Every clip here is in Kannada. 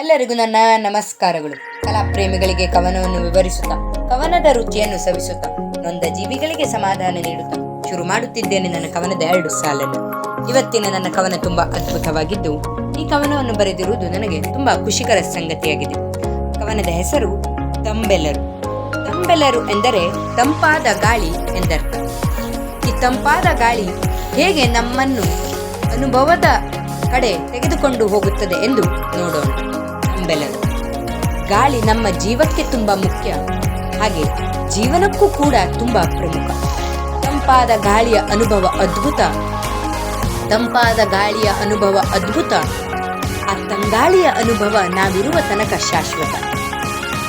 ಎಲ್ಲರಿಗೂ ನನ್ನ ನಮಸ್ಕಾರಗಳು. ಕಲಾ ಪ್ರೇಮಿಗಳಿಗೆ ಕವನವನ್ನು ವಿವರಿಸುತ್ತಾ, ಕವನದ ರುಚಿಯನ್ನು ಸವಿಸುತ್ತಾ, ನೊಂದ ಜೀವಿಗಳಿಗೆ ಸಮಾಧಾನ ನೀಡುತ್ತಾ ಶುರು ಮಾಡುತ್ತಿದ್ದೇನೆ ನನ್ನ ಕವನದ ಎರಡು ಸಾಲನ್ನು. ಇವತ್ತಿನ ನನ್ನ ಕವನ ತುಂಬಾ ಅದ್ಭುತವಾಗಿದ್ದು, ಈ ಕವನವನ್ನು ಬರೆದಿರುವುದು ನನಗೆ ತುಂಬಾ ಖುಷಿಕರ ಸಂಗತಿಯಾಗಿದೆ. ಕವನದ ಹೆಸರು ತಂಬೆಲರು. ತಂಬೆಲರು ಎಂದರೆ ತಂಪಾದ ಗಾಳಿ ಎಂದರ್ಥ. ಈ ತಂಪಾದ ಗಾಳಿ ಹೇಗೆ ನಮ್ಮನ್ನು ಅನುಭವದ ಕಡೆ ತೆಗೆದುಕೊಂಡು ಹೋಗುತ್ತದೆ ಎಂದು ನೋಡೋಣ. ತಂಬೆಲರು ಗಾಳಿ ನಮ್ಮ ಜೀವಕ್ಕೆ ತುಂಬಾ ಮುಖ್ಯ. ಹಾಗೆ ಜೀವನಕ್ಕೂ ಕೂಡ ತುಂಬಾ ಪ್ರಮುಖ. ತಂಪಾದ ಗಾಳಿಯ ಅನುಭವ ಅದ್ಭುತ. ತಂಪಾದ ಗಾಳಿಯ ಅನುಭವ ಅದ್ಭುತ. ಆ ತಂಗಾಳಿಯ ಅನುಭವ ನಾವಿರುವ ತನಕ ಶಾಶ್ವತ.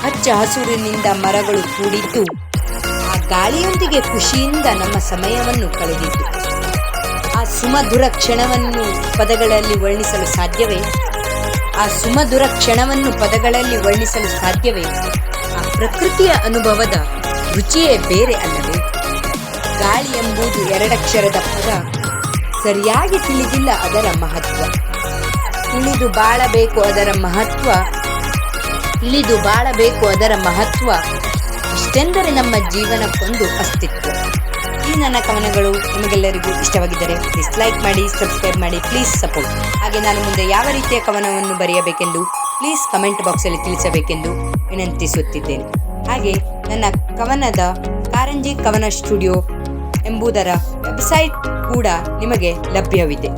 ಹಚ್ಚ ಹಸುರಿನಿಂದ ಮರಗಳು ಕೂಡಿದ್ದು, ಆ ಗಾಳಿಯೊಂದಿಗೆ ಖುಷಿಯಿಂದ ನಮ್ಮ ಸಮಯವನ್ನು ಕಳೆದಿದ್ದು. ಆ ಸುಮಧುರ ಕ್ಷಣವನ್ನು ಪದಗಳಲ್ಲಿ ವರ್ಣಿಸಲು ಸಾಧ್ಯವೇ? ಆ ಸುಮಧುರ ಕ್ಷಣವನ್ನು ಪದಗಳಲ್ಲಿ ವರ್ಣಿಸಲು ಸಾಧ್ಯವೇ? ಆ ಪ್ರಕೃತಿಯ ಅನುಭವದ ರುಚಿಯೇ ಬೇರೆ ಅಲ್ಲವೇ? ಗಾಳಿ ಎಂಬುದು ಎರಡಕ್ಷರದ ಪದ. ಸರಿಯಾಗಿ ತಿಳಿದಿಲ್ಲ ಅದರ ಮಹತ್ವ. ತಿಳಿದು ಬಾಳಬೇಕು ಅದರ ಮಹತ್ವ. ತಿಳಿದು ಬಾಳಬೇಕು ಅದರ ಮಹತ್ವ. ಇಷ್ಟೆಂದರೆ ನಮ್ಮ ಜೀವನಕ್ಕೊಂದು ಅಸ್ತಿತ್ವ. ನನ್ನ ಕವನಗಳು ನಿಮಗೆಲ್ಲರಿಗೂ ಇಷ್ಟವಾಗಿದ್ದರೆ ಪ್ಲೀಸ್ ಲೈಕ್ ಮಾಡಿ ಸಬ್ಸ್ಕ್ರೈಬ್ ಮಾಡಿ ಪ್ಲೀಸ್ ಸಪೋರ್ಟ್ ಹಾಗೆ ನಾನು ಮುಂದೆ ಯಾವ ರೀತಿಯ ಕವನವನ್ನು ಬರೆಯಬೇಕೆಂದು ಪ್ಲೀಸ್ ಕಮೆಂಟ್ ಬಾಕ್ಸಲ್ಲಿ ತಿಳಿಸಬೇಕೆಂದು ವಿನಂತಿಸುತ್ತಿದ್ದೇನೆ. ಹಾಗೆ ನನ್ನ ಕವನದ ಕಾರಂಜಿ ಕವನ ಸ್ಟುಡಿಯೋ ಎಂಬುದರ ವೆಬ್ಸೈಟ್ ಕೂಡ ನಿಮಗೆ ಲಭ್ಯವಿದೆ.